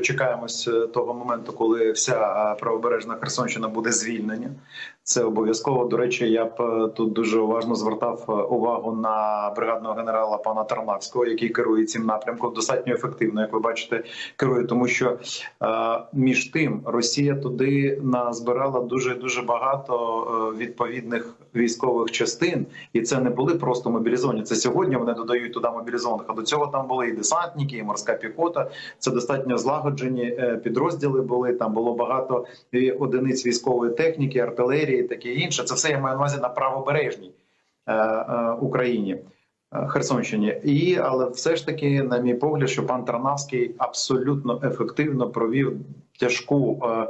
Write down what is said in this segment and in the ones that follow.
Чекаємось е, того моменту, коли вся е, правобережна Херсонщина буде звільнена. Це обов'язково. До речі, я б е, тут дуже уважно звертав увагу на бригадного генерала пана Тарнавського, який керує цим напрямком. Достатньо ефективно, як ви бачите, керує, тому що між тим Росія туди назбирала дуже дуже багато відповідних військових частин, і це не були просто мобілізовані. Це сьогодні вони додають туди мобілізованих. А до цього там були і десантники, і морська піхота. Це достатньо злагоджені е, підрозділи були. Там було багато одиниць військової техніки, артилерії, таке інше. Це все я маю на увазі на правобережній е, е, Україні. Е, Херсонщині, і але все ж таки, на мій погляд, що пан Тарнавський абсолютно ефективно провів тяжку е,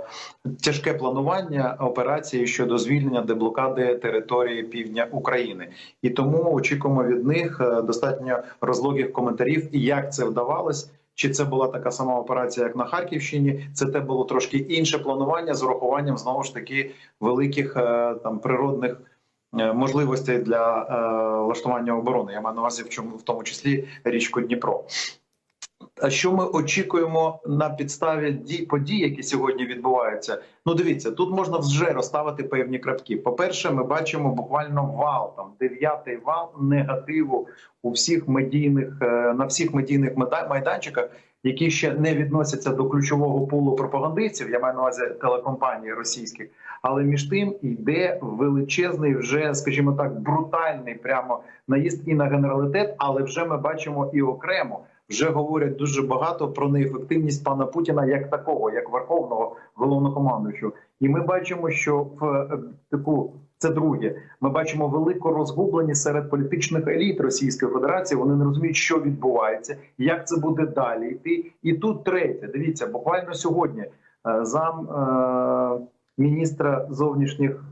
тяжке планування операції щодо звільнення деблокади території півдня України, і тому очікуємо від них е, достатньо розлогих коментарів, як це вдавалось. Чи це була така сама операція, як на Харківщині? Це те було трошки інше планування з урахуванням знову ж таки великих там природних можливостей для е, влаштування оборони. Я маю на увазі в чому в тому числі річку Дніпро. А що ми очікуємо на підставі дій подій, які сьогодні відбуваються? Ну, дивіться, тут можна вже розставити певні крапки. По перше, ми бачимо буквально вал там дев'ятий вал негативу у всіх медійних е, на всіх медійних майданчиках, які ще не відносяться до ключового пулу пропагандистів. Я маю на увазі телекомпаній російських, але між тим йде величезний, вже скажімо так, брутальний прямо наїзд і на генералітет, але вже ми бачимо і окремо. Вже говорять дуже багато про неефективність пана Путіна як такого, як верховного головнокомандуючого. І ми бачимо, що в е, таку це друге. Ми бачимо велику розгубленість серед політичних еліт Російської Федерації. Вони не розуміють, що відбувається, як це буде далі йти. І тут третє. Дивіться, буквально сьогодні е, зам е, міністра зовнішніх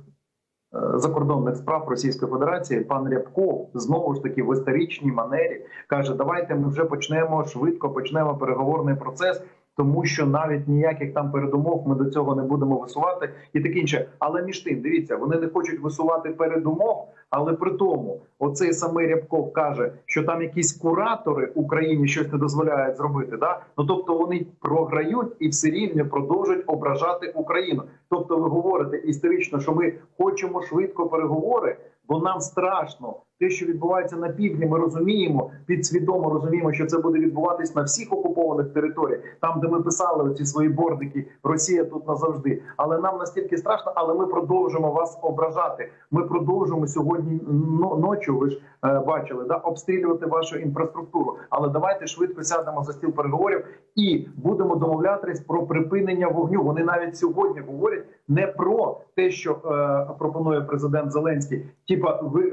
е, закордонних справ Російської Федерації пан Рябков знову ж таки в історичній манері каже: давайте ми вже почнемо швидко, почнемо переговорний процес. Тому що навіть ніяких там передумов ми до цього не будемо висувати і таке інше. Але між тим, дивіться, вони не хочуть висувати передумов. Але при тому, оцей самий Рябков каже, що там якісь куратори Україні щось не дозволяють зробити. Да? Ну тобто вони програють і все рівно продовжують ображати Україну. Тобто, ви говорите історично, що ми хочемо швидко переговори, бо нам страшно. Те, що відбувається на півдні, ми розуміємо, підсвідомо розуміємо, що це буде відбуватись на всіх окупованих територіях, там, де ми писали ці свої бордики, Росія тут назавжди. Але нам настільки страшно, але ми продовжимо вас ображати. Ми продовжимо сьогодні но- ночі. Ви ж е, бачили, да обстрілювати вашу інфраструктуру. Але давайте швидко сядемо за стіл переговорів і будемо домовлятись про припинення вогню. Вони навіть сьогодні говорять не про те, що е, пропонує президент Зеленський. Типа, ви е,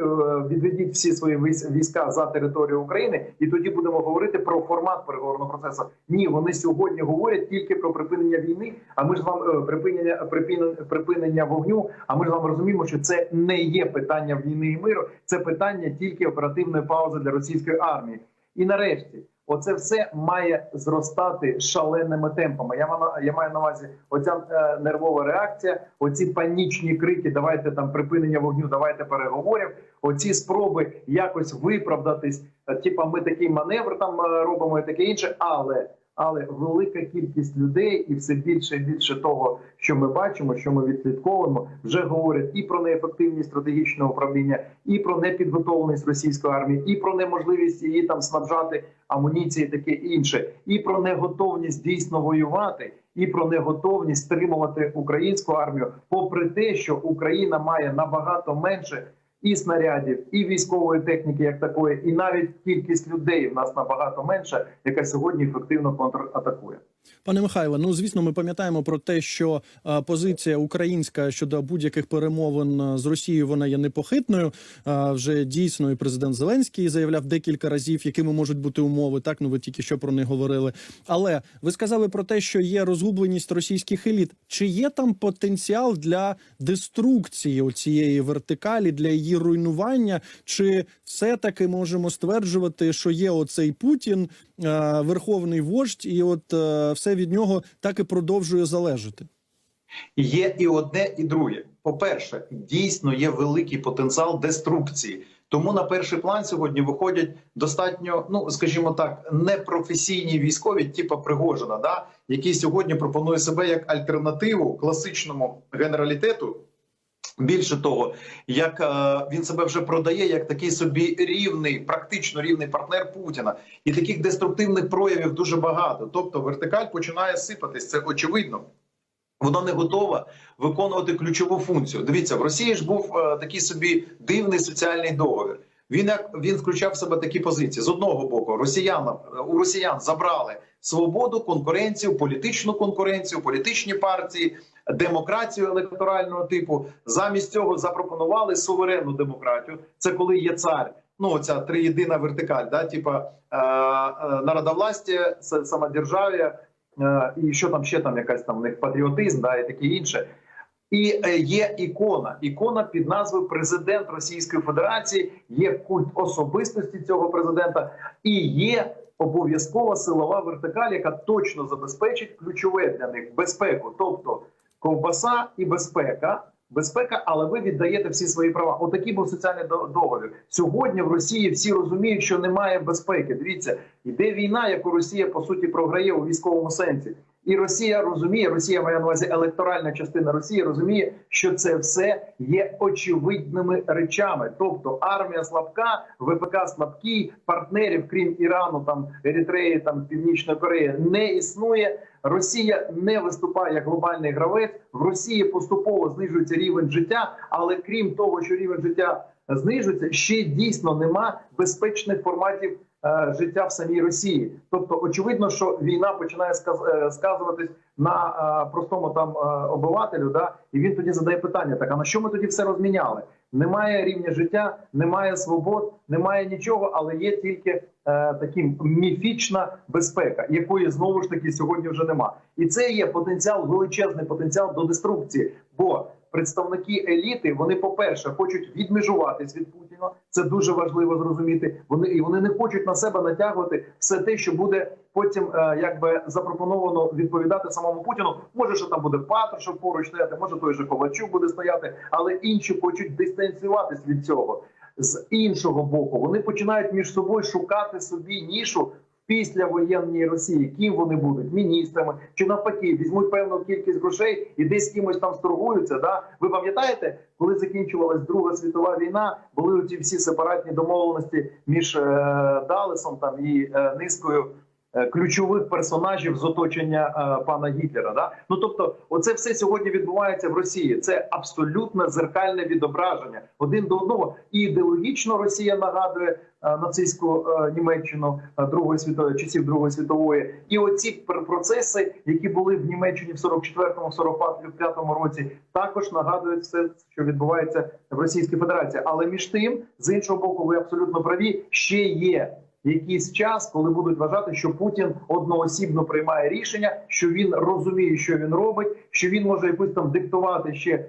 відведіть всі свої військ- війська за територію України, і тоді будемо говорити про формат переговорного процесу. Ні, вони сьогодні говорять тільки про припинення війни. А ми ж з вами е, припинення припинення, припинення вогню. А ми ж з вами розуміємо, що це не є питання війни і миру, це питання тільки оперативної паузи для російської армії. І нарешті, оце все має зростати шаленими темпами. Я маю, я маю на увазі оця е, нервова реакція, оці панічні крики. Давайте там припинення вогню, давайте переговорів. Оці спроби якось виправдатись. е, Типа, ми такий маневр там е, робимо і таке інше, але. Але велика кількість людей і все більше і більше того, що ми бачимо, що ми відслідковуємо, вже говорять і про неефективність стратегічного управління, і про непідготовленість російської армії, і про неможливість її там снабжати амуніції, таке інше, і про неготовність дійсно воювати, і про неготовність стримувати українську армію, попри те, що Україна має набагато менше і снарядів, і військової техніки, як такої, і навіть кількість людей в нас набагато менша, яка сьогодні ефективно контратакує. Пане Михайле, ну звісно, ми пам'ятаємо про те, що е, позиція українська щодо будь-яких перемовин з Росією вона є непохитною. Е, вже дійсно і президент Зеленський заявляв декілька разів, якими можуть бути умови. Так, ну ви тільки що про них говорили. Але ви сказали про те, що є розгубленість російських еліт. Чи є там потенціал для деструкції цієї вертикалі, для її руйнування? Чи все таки можемо стверджувати, що є оцей Путін, верховний вождь, і от е, все від нього так і продовжує залежати? Є і одне, і друге. По-перше, дійсно є великий потенціал деструкції, Тому на перший план сьогодні виходять достатньо, ну скажімо так, непрофесійні військові, типу Пригожина, да, який сьогодні пропонує себе як альтернативу класичному генералітету. Більше того, як е, він себе вже продає як такий собі рівний, практично рівний партнер Путіна, і таких деструктивних проявів дуже багато. Тобто, вертикаль починає сипатись. Це очевидно. Вона не готова виконувати ключову функцію. Дивіться, в Росії ж був е, такий собі дивний соціальний договір. Він як він включав в себе такі позиції з одного боку, росіянам у росіян забрали свободу, конкуренцію, політичну конкуренцію, політичні партії, демократію електорального типу. Замість цього запропонували суверенну демократію. Це коли є цар. Ну, оця триєдина вертикаль, да, типа е, е, народовластя, самодержав'я, е, і що там ще там якась там в них патріотизм, да, і таке інше. І е, є ікона. Ікона під назвою Президент Російської Федерації. Є культ особистості цього президента, і є обов'язкова силова вертикаль, яка точно забезпечить ключове для них безпеку, тобто ковбаса і безпека. Безпека, але ви віддаєте всі свої права. Отакий був соціальний договір. Сьогодні в Росії всі розуміють, що немає безпеки. Дивіться, йде війна, яку Росія по суті програє у військовому сенсі. І Росія розуміє, Росія має на увазі електоральна частина Росії розуміє, що це все є очевидними речами. Тобто армія слабка, ВПК слабкий, партнерів, крім Ірану, там Еритреї, там Північної Кореї, не існує. Росія не виступає як глобальний гравець. В Росії поступово знижується рівень життя, але крім того, що рівень життя знижується, ще дійсно нема безпечних форматів життя в самій Росії. Тобто, очевидно, що війна починає е, сказуватись на е, простому там е, обивателю. Да, і він тоді задає питання: так а на що ми тоді все розміняли? Немає рівня життя, немає свобод, немає нічого, але є тільки е, такі міфічна безпека, якої знову ж таки сьогодні вже нема. І це є потенціал, величезний потенціал до деструкції. Бо представники еліти, вони, по-перше, хочуть відмежуватись від Путіна. Це дуже важливо зрозуміти. Вони і вони не хочуть на себе натягувати все те, що буде потім, е, якби запропоновано відповідати самому Путіну. Може, що там буде Патрушев поруч стояти, може той же Ковальчук буде стояти, але інші хочуть дистанціюватись від цього. З іншого боку, вони починають між собою шукати собі нішу в післявоєнній Росії. Ким вони будуть міністрами чи навпаки візьмуть певну кількість грошей і десь кимось там сторгуються. Да, ви пам'ятаєте, коли закінчувалась Друга світова війна, були ці всі сепаратні домовленості між е, Далесом там і е, низкою ключових персонажів з оточення е, пана Гітлера. Да? Ну тобто, оце все сьогодні відбувається в Росії. Це абсолютно зеркальне відображення один до одного. І ідеологічно Росія нагадує е, нацистську е, Німеччину е, Другої світової часів Другої світової, і оці процеси, які були в Німеччині в 44-му, 45-му році, також нагадують все, що відбувається в Російській Федерації. Але між тим, з іншого боку, ви абсолютно праві, ще є якийсь час, коли будуть вважати, що Путін одноосібно приймає рішення, що він розуміє, що він робить, що він може якось там диктувати ще е,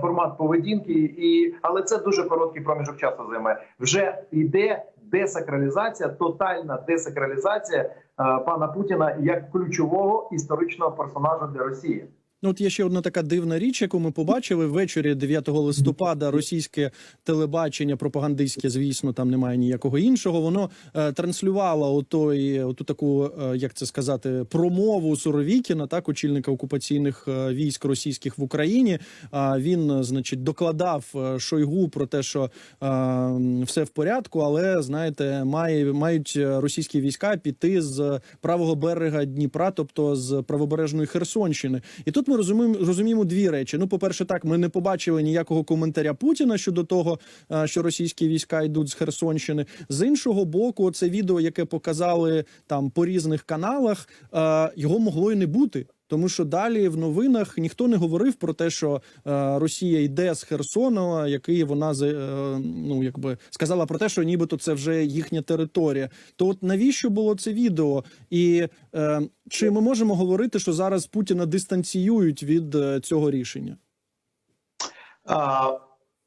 формат поведінки, і але це дуже короткий проміжок часу займе. Вже йде десакралізація, тотальна десакралізація е, пана Путіна як ключового історичного персонажа для Росії. Ну, от є ще одна така дивна річ, яку ми побачили ввечері 9 листопада. Російське телебачення, пропагандистське, звісно, там немає ніякого іншого. Воно е, транслювало отой, оту таку, е, як це сказати, промову Суровікіна, так очільника окупаційних е, військ російських в Україні. А він, е, значить, докладав е, Шойгу про те, що е, все в порядку, але знаєте, має мають російські війська піти з правого берега Дніпра, тобто з правобережної Херсонщини. І тут ми розуміємо, розуміємо дві речі. Ну, по-перше, так ми не побачили ніякого коментаря Путіна щодо того, е, що російські війська йдуть з Херсонщини. З іншого боку, це відео, яке показали там по різних каналах, е, його могло і не бути. Тому що далі в новинах ніхто не говорив про те, що е, Росія йде з Херсона, який вона е, ну якби сказала про те, що нібито це вже їхня територія. То от навіщо було це відео? І е, чи ми можемо говорити, що зараз Путіна дистанціюють від е, цього рішення?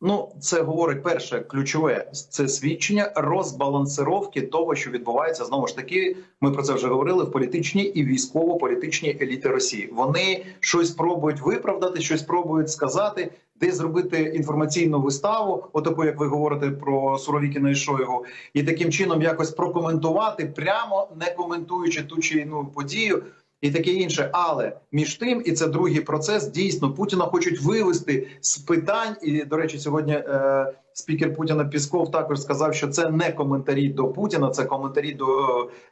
Ну, це говорить перше ключове це свідчення розбалансировки того, що відбувається знову ж таки. Ми про це вже говорили в політичній і військово-політичній еліти Росії. Вони щось пробують виправдати, щось пробують сказати, де зробити інформаційну виставу, отаку, як ви говорите про Суровікіна і Шойгу, і таким чином якось прокоментувати, прямо не коментуючи ту чи іншу подію. І таке інше, але між тим, і це другий процес. Дійсно, Путіна хочуть вивести з питань. І до речі, сьогодні е, спікер Путіна Пісков також сказав, що це не коментарі до Путіна, це коментарі до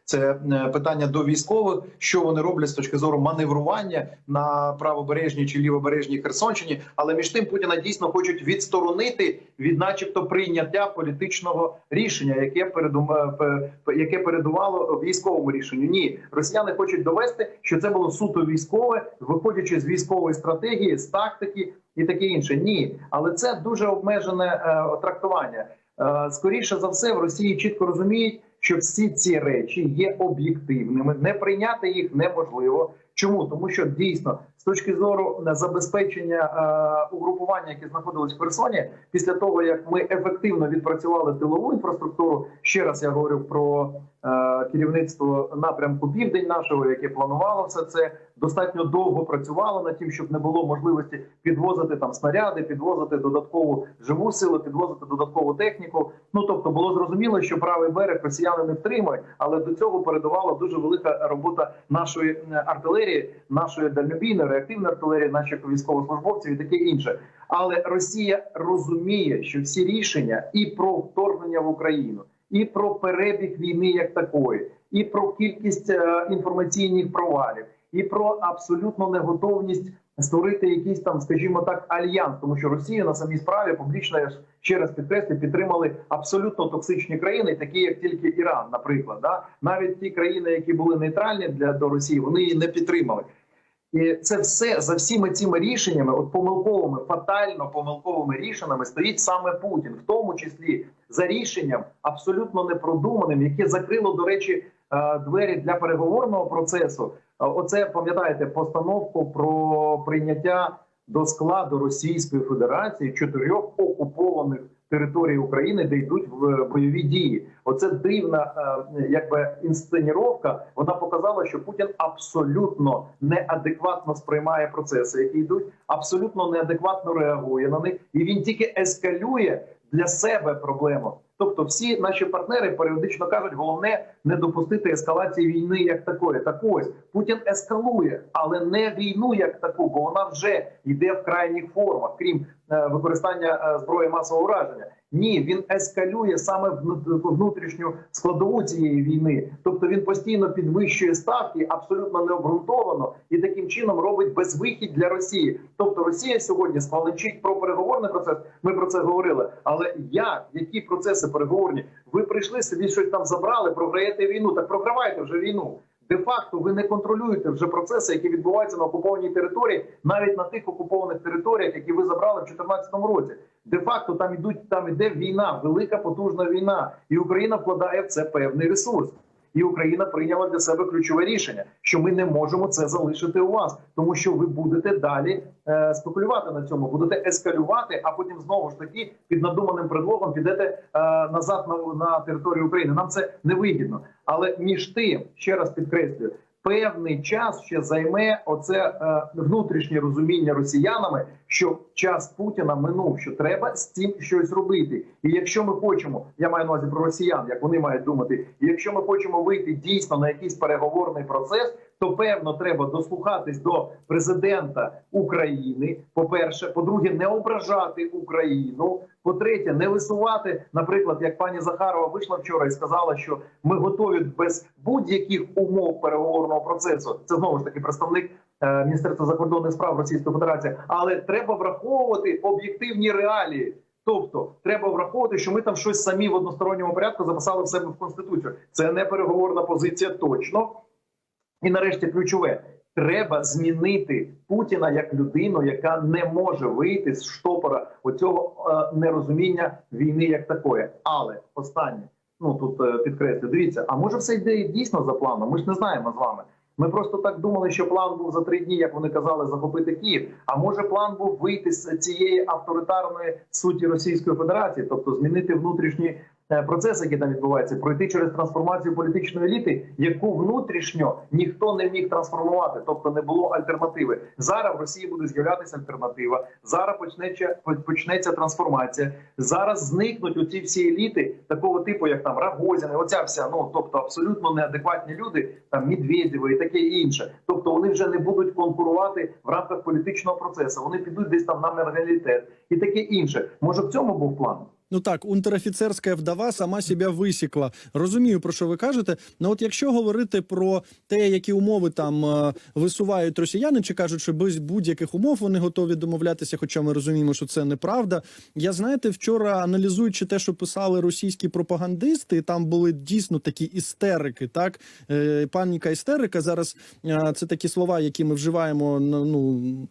це е, питання до військових, що вони роблять з точки зору маневрування на правобережній чи лівобережній Херсонщині. Але між тим Путіна дійсно хочуть відсторонити від, начебто, прийняття політичного рішення, яке передум... е, яке передувало військовому рішенню. Ні, росіяни хочуть довести, що це було суто військове, виходячи з військової стратегії, з тактики і таке інше. Ні, але це дуже обмежене е, трактування. Е, скоріше за все, в Росії чітко розуміють, що всі ці речі є об'єктивними. Не прийняти їх неможливо. Чому тому, що дійсно точки зору забезпечення е, угрупування, які знаходились в Херсоні, після того як ми ефективно відпрацювали тилову інфраструктуру, ще раз я говорю про е, керівництво напрямку південь нашого, яке планувало все це, достатньо довго працювало над тим, щоб не було можливості підвозити там снаряди, підвозити додаткову живу силу, підвозити додаткову техніку. Ну тобто було зрозуміло, що правий берег росіяни не втримають, але до цього передувала дуже велика робота нашої е, артилерії, нашої дальнобійної реактивної артилерії, наших військовослужбовців і таке інше. Але Росія розуміє, що всі рішення і про вторгнення в Україну, і про перебіг війни як такої, і про кількість е, інформаційних провалів, і про абсолютну неготовність створити якийсь там, скажімо так, альянс, тому що Росія на самій справі публічно ще раз підкреслю, підтримали абсолютно токсичні країни, такі як тільки Іран, наприклад, да навіть ті країни, які були нейтральні для до Росії, вони її не підтримали. І це все за всіми цими рішеннями, от помилковими, фатально помилковими рішеннями, стоїть саме Путін, в тому числі за рішенням абсолютно непродуманим, яке закрило, до речі, е, двері для переговорного процесу. Е, Оце пам'ятаєте постановку про прийняття до складу Російської Федерації чотирьох окупованих територій України, де йдуть в бойові дії. Оце дивна, е, якби інсценіровка. Вона показала, що Путін абсолютно неадекватно сприймає процеси, які йдуть, абсолютно неадекватно реагує на них, і він тільки ескалює для себе проблему. Тобто, всі наші партнери періодично кажуть, головне не допустити ескалації війни як такої. Так ось Путін ескалує, але не війну як таку, бо вона вже йде в крайніх формах, крім е, використання е, зброї масового ураження. Ні, він ескалює саме внутрішню складову цієї війни. Тобто він постійно підвищує ставки абсолютно необґрунтовано і таким чином робить безвихідь для Росії. Тобто Росія сьогодні скваличить про переговорний процес. Ми про це говорили. Але як які процеси переговорні? Ви прийшли собі щось там забрали, програєте війну. Так програвайте вже війну. Де-факто ви не контролюєте вже процеси, які відбуваються на окупованій території, навіть на тих окупованих територіях, які ви забрали в 2014 році. Де-факто там ідуть, там іде війна, велика потужна війна, і Україна вкладає в це певний ресурс. І Україна прийняла для себе ключове рішення, що ми не можемо це залишити у вас, тому що ви будете далі е, спекулювати на цьому, будете ескалювати, а потім знову ж таки під надуманим предлогом підете е, назад на, на територію України. Нам це не вигідно. Але між тим, ще раз підкреслюю, певний час ще займе оце е, внутрішнє розуміння росіянами, що час Путіна минув, що треба з цим щось робити. І якщо ми хочемо, я маю на увазі про росіян, як вони мають думати, і якщо ми хочемо вийти дійсно на якийсь переговорний процес, то певно треба дослухатись до президента України. По перше, по-друге, не ображати Україну. По-третє, не висувати, наприклад, як пані Захарова вийшла вчора і сказала, що ми готові без будь-яких умов переговорного процесу. Це знову ж таки представник е, Міністерства закордонних справ Російської Федерації. Але треба враховувати об'єктивні реалії. Тобто треба враховувати, що ми там щось самі в односторонньому порядку записали в себе в конституцію. Це не переговорна позиція точно. І нарешті ключове. Треба змінити Путіна як людину, яка не може вийти з штопора оцього е, нерозуміння війни як такої. Але останнє, ну тут е, підкреслю, дивіться, а може все йде дійсно за планом? Ми ж не знаємо з вами. Ми просто так думали, що план був за три дні, як вони казали, захопити Київ. А може, план був вийти з цієї авторитарної суті Російської Федерації, тобто змінити внутрішні процеси, які там відбуваються, пройти через трансформацію політичної еліти, яку внутрішньо ніхто не міг трансформувати, тобто не було альтернативи. Зараз в Росії буде з'являтися альтернатива. Зараз почнеться почнеться трансформація. Зараз зникнуть оці всі еліти такого типу, як там Рагозіни, оця вся ну тобто абсолютно неадекватні люди, там Медведєва і таке інше. Тобто вони вже не будуть конкурувати в рамках політичного процесу. Вони підуть десь там на менталітет і таке інше. Може в цьому був план? Ну так, унтерофіцерська вдова сама себе висікла. Розумію, про що ви кажете. Ну от якщо говорити про те, які умови там е, висувають росіяни, чи кажуть, що без будь-яких умов вони готові домовлятися, хоча ми розуміємо, що це неправда. Я знаєте, вчора аналізуючи те, що писали російські пропагандисти, там були дійсно такі істерики. Так, е, паніка істерика. Зараз е, це такі слова, які ми вживаємо ну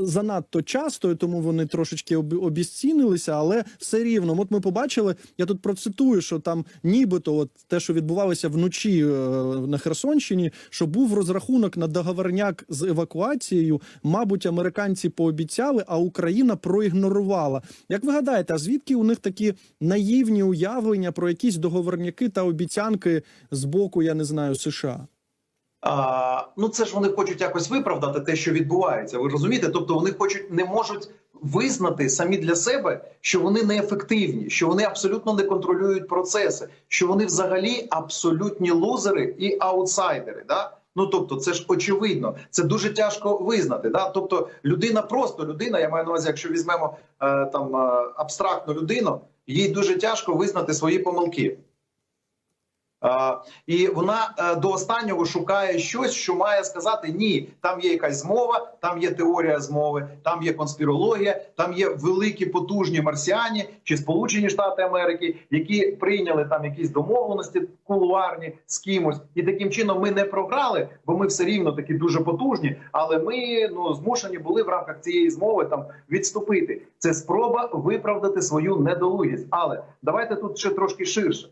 занадто часто, і тому вони трошечки об- обіцінилися, але все рівно. От ми побачили, я тут процитую, що там нібито от те, що відбувалося вночі е, на Херсонщині, що був розрахунок на договорняк з евакуацією. Мабуть, американці пообіцяли, а Україна проігнорувала. Як ви гадаєте, а звідки у них такі наївні уявлення про якісь договорняки та обіцянки з боку, я не знаю, США? А, ну це ж вони хочуть якось виправдати те, що відбувається. Ви розумієте? Тобто вони хочуть не можуть визнати самі для себе, що вони неефективні, що вони абсолютно не контролюють процеси, що вони взагалі абсолютні лузери і аутсайдери. Да? Ну тобто, це ж очевидно, це дуже тяжко визнати. Да? Тобто, людина просто людина. Я маю на увазі, якщо візьмемо е, там е, абстрактну людину, їй дуже тяжко визнати свої помилки. Е, і вона е, до останнього шукає щось, що має сказати ні. Там є якась змова, там є теорія змови, там є конспірологія, там є великі потужні марсіані чи Сполучені Штати Америки, які прийняли там якісь домовленості кулуарні з кимось, і таким чином ми не програли, бо ми все рівно такі дуже потужні. Але ми ну змушені були в рамках цієї змови там відступити. Це спроба виправдати свою недолугість. Але давайте тут ще трошки ширше.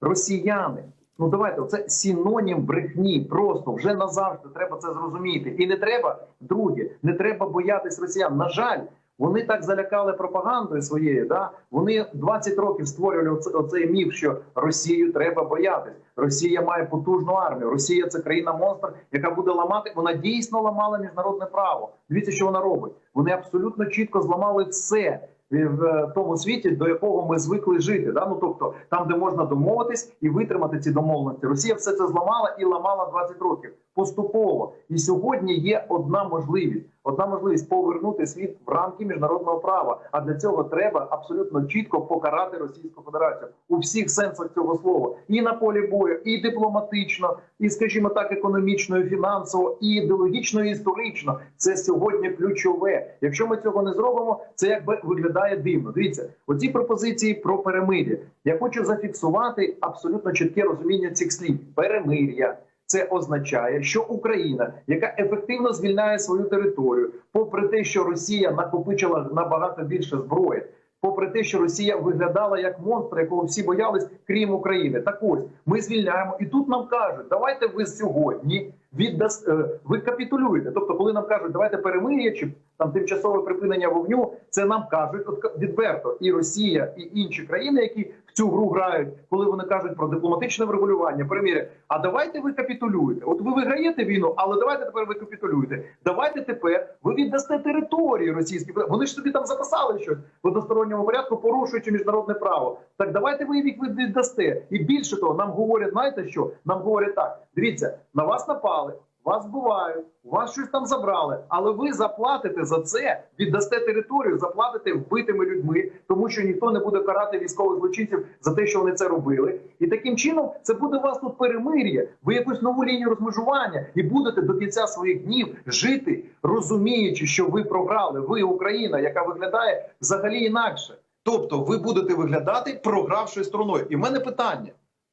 Росіяни. Ну давайте це синонім брехні. Просто вже назавжди треба це зрозуміти. І не треба друге, не треба боятись росіян. На жаль, вони так залякали пропагандою своєю. Да вони 20 років створювали оце- оцей міф, що Росію треба боятись. Росія має потужну армію. Росія це країна монстр, яка буде ламати. Вона дійсно ламала міжнародне право. Дивіться, що вона робить. Вони абсолютно чітко зламали все в е, тому світі, до якого ми звикли жити. Да? Ну тобто, там, де можна домовитись і витримати ці домовленості. Росія все це зламала і ламала 20 років поступово. І сьогодні є одна можливість: одна можливість повернути світ в рамки міжнародного права. А для цього треба абсолютно чітко покарати Російську Федерацію у всіх сенсах цього слова, і на полі бою, і дипломатично, і, скажімо так, економічно, і фінансово, і ідеологічно, і історично. Це сьогодні ключове. Якщо ми цього не зробимо, це якби виглядає дивно. Дивіться, оці пропозиції про перемир'я. Я хочу зафіксувати абсолютно чітке розуміння цих слів: перемир'я. Це означає, що Україна, яка ефективно звільняє свою територію, попри те, що Росія накопичила набагато більше зброї, попри те, що Росія виглядала як монстр, якого всі боялись, крім України. Так ось ми звільняємо, і тут нам кажуть, давайте ви сьогодні віддаст е, ви капітулюєте. Тобто, коли нам кажуть, давайте перемир'я чи там тимчасове припинення вогню, це нам кажуть от відверто і Росія, і інші країни, які цю гру грають, коли вони кажуть про дипломатичне врегулювання, перемир'я. А давайте ви капітулюєте. От ви виграєте війну, але давайте тепер ви капітулюєте. Давайте тепер ви віддасте території російські. Вони ж собі там записали щось в односторонньому порядку, порушуючи міжнародне право. Так давайте ви їх віддасте. І більше того, нам говорять, знаєте що? Нам говорять так: дивіться, на вас напали. Вас вбивають, у вас щось там забрали, але ви заплатите за це, віддасте територію, заплатите вбитими людьми, тому що ніхто не буде карати військових злочинців за те, що вони це робили. І таким чином це буде у вас тут перемир'я. Ви якусь нову лінію розмежування і будете до кінця своїх днів жити, розуміючи, що ви програли. Ви Україна, яка виглядає взагалі інакше. Тобто, ви будете виглядати програвшою стороною. І в мене питання.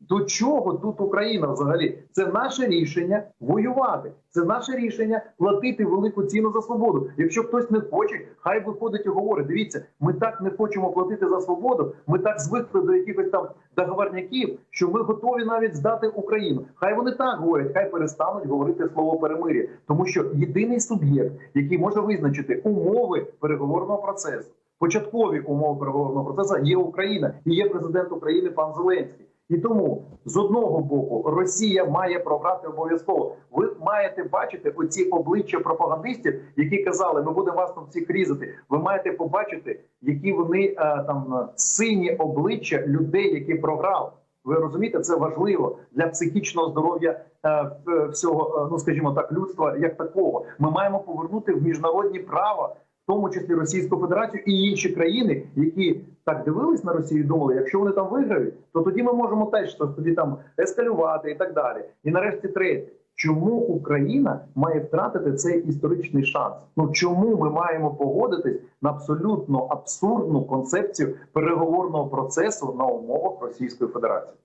До чого тут Україна взагалі? Це наше рішення воювати. Це наше рішення платити велику ціну за свободу. Якщо хтось не хоче, хай виходить і говорить. Дивіться, ми так не хочемо платити за свободу. Ми так звикли до якихось там договорняків, що ми готові навіть здати Україну. Хай вони так говорять, хай перестануть говорити слово перемир'я, тому що єдиний суб'єкт, який може визначити умови переговорного процесу, початкові умови переговорного процесу, є Україна і є президент України пан Зеленський. І тому з одного боку Росія має програти обов'язково. Ви маєте бачити оці обличчя пропагандистів, які казали, ми будемо вас там всіх різати. Ви маєте побачити, які вони е, там сині обличчя людей, які програли. Ви розумієте, це важливо для психічного здоров'я е, всього, е, ну скажімо так, людства як такого. Ми маємо повернути в міжнародні права, в тому числі Російську Федерацію і інші країни, які так дивились на Росію, і думали, якщо вони там виграють, то тоді ми можемо теж тоді там ескалювати і так далі. І нарешті третє. Чому Україна має втратити цей історичний шанс? Ну чому ми маємо погодитись на абсолютно абсурдну концепцію переговорного процесу на умовах Російської Федерації?